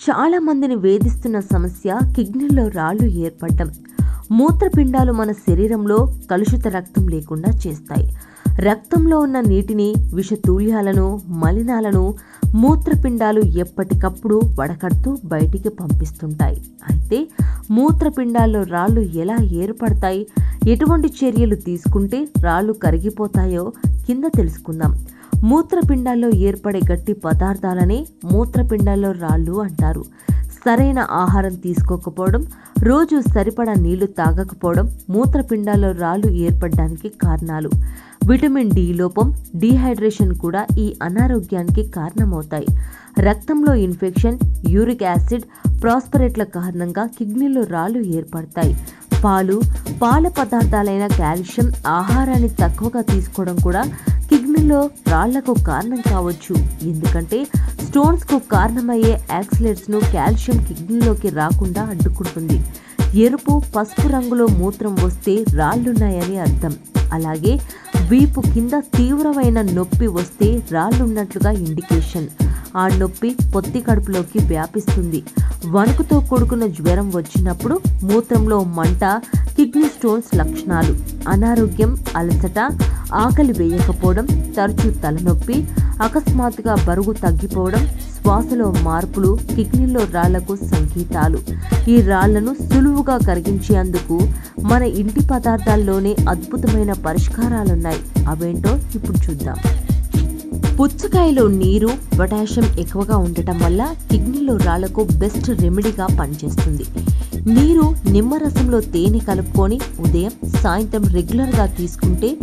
చాలా మందిని వేధిస్తున్న సమస్య కిడ్నీలో రాళ్ళు ఏర్పడటం. మూత్రపిండాలు మన శరీరంలో కలుషిత రక్తం లేకుండా చేస్తాయి. రక్తంలో ఉన్న నీటిని విషతూల్యాలను మలినాలను మూత్రపిండాలు ఎప్పటికప్పుడు వడకడుతూ బయటికి పంపిస్తుంటాయి. అయితే మూత్రపిండాల్లో రాళ్ళు ఎలా ఏర్పడతాయి ఎటువంటి చర్యలు తీసుకుంటే రాళ్ళు కరిగిపోతాయో కింద తెలుసుకుందాం. మూత్రపిండాల్లో ఏర్పడే గట్టి పదార్థాలనే మూత్రపిండాల్లో రాళ్ళు అంటారు. సరైన ఆహారం తీసుకోకపోవడం రోజు సరిపడా నీళ్ళు తాగకపోవడం మూత్రపిండాల్లో రాళ్ళు ఏర్పడడానికి కారణాలు. విటమిన్ డి లోపం డీహైడ్రేషన్ కూడా ఈ అనారోగ్యానికి కారణమవుతాయి. రక్తంలో ఇన్ఫెక్షన్ యూరిక్ యాసిడ్ ప్రాస్పరేట్ల కారణంగా కిడ్నీలో రాళ్ళు ఏర్పడతాయి. పాలు పాల పదార్థాలైన కాల్షియం ఆహారాన్ని తక్కువగా తీసుకోవడం కూడా కిడ్నీలో రాళ్ళకు కారణం కావచ్చు. ఎందుకంటే స్టోన్స్కు కారణమయ్యే యాక్సిలెట్స్ను కాల్షియం కిడ్నీలోకి రాకుండా అడ్డుకుంటుంది. ఎరుపు పసుపు రంగులో మూత్రం వస్తే రాళ్ళున్నాయని అర్థం. అలాగే వీపు కింద తీవ్రమైన నొప్పి వస్తే రాళ్ళున్నట్లుగా ఇండికేషన్. ఆ నొప్పి పొత్తి కడుపులోకి వ్యాపిస్తుంది. వణుకుతో కూడుకున్న జ్వరం వచ్చినప్పుడు మూత్రంలో మంట కిడ్నీ స్టోన్స్ లక్షణాలు. అనారోగ్యం అలసట ఆకలి వేయకపోవడం తరచూ తలనొప్పి అకస్మాత్తుగా బరువు తగ్గిపోవడం శ్వాసలో మార్పులు కిడ్నీలో రాళ్ళకు సంకేతాలు. ఈ రాళ్ళను సులువుగా కరిగించేందుకు మన ఇంటి పదార్థాల్లోనే అద్భుతమైన పరిష్కారాలున్నాయి. అవేంటో ఇప్పుడు చూద్దాం. పుచ్చకాయలో నీరు పొటాషియం ఎక్కువగా ఉండటం వల్ల కిడ్నీలో రాళ్ళకు బెస్ట్ రెమెడీగా పనిచేస్తుంది. నీరు నిమ్మరసంలో తేనె కలుపుకొని ఉదయం సాయంత్రం రెగ్యులర్గా తీసుకుంటే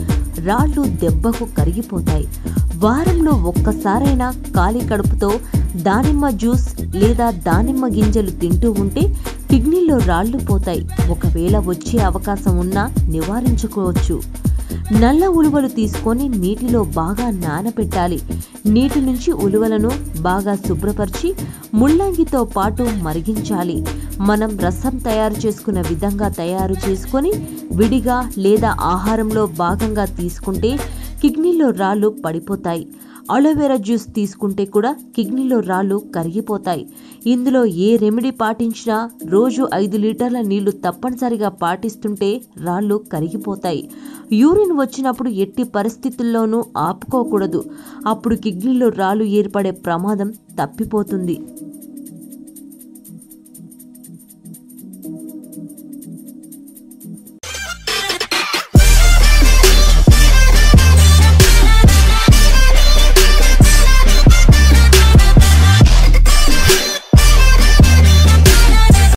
రాళ్ళు దెబ్బకు కరిగిపోతాయి. వారంలో ఒక్కసారైనా ఖాళీ కడుపుతో దానిమ్మ జ్యూస్ లేదా దానిమ్మ గింజలు తింటూ ఉంటే కిడ్నీలో రాళ్ళు పోతాయి. ఒకవేళ వచ్చే అవకాశం ఉన్నా నివారించుకోవచ్చు. నల్ల ఉలువలు తీసుకొని నీటిలో బాగా నానబెట్టాలి నీటి నుంచి ఉలువలను బాగా శుభ్రపరిచి ముల్లంగితో పాటు మరిగించాలి. మనం రసం తయారు చేసుకున్న విధంగా తయారు చేసుకొని విడిగా లేదా ఆహారంలో భాగంగా తీసుకుంటే కిడ్నీలో రాళ్ళు పడిపోతాయి. అలోవెరా జ్యూస్ తీసుకుంటే కూడా కిడ్నీలో రాళ్ళు కరిగిపోతాయి. ఇందులో ఏ రెమెడీ పాటించినా రోజు ఐదు లీటర్ల నీళ్ళు తప్పనిసరిగా పాటిస్తుంటే రాళ్ళు కరిగిపోతాయి. యూరిన్ వచ్చినప్పుడు ఎట్టి పరిస్థితుల్లోనూ ఆపుకోకూడదు. అప్పుడు కిడ్నీలో రాళ్ళు ఏర్పడే ప్రమాదం తప్పిపోతుంది.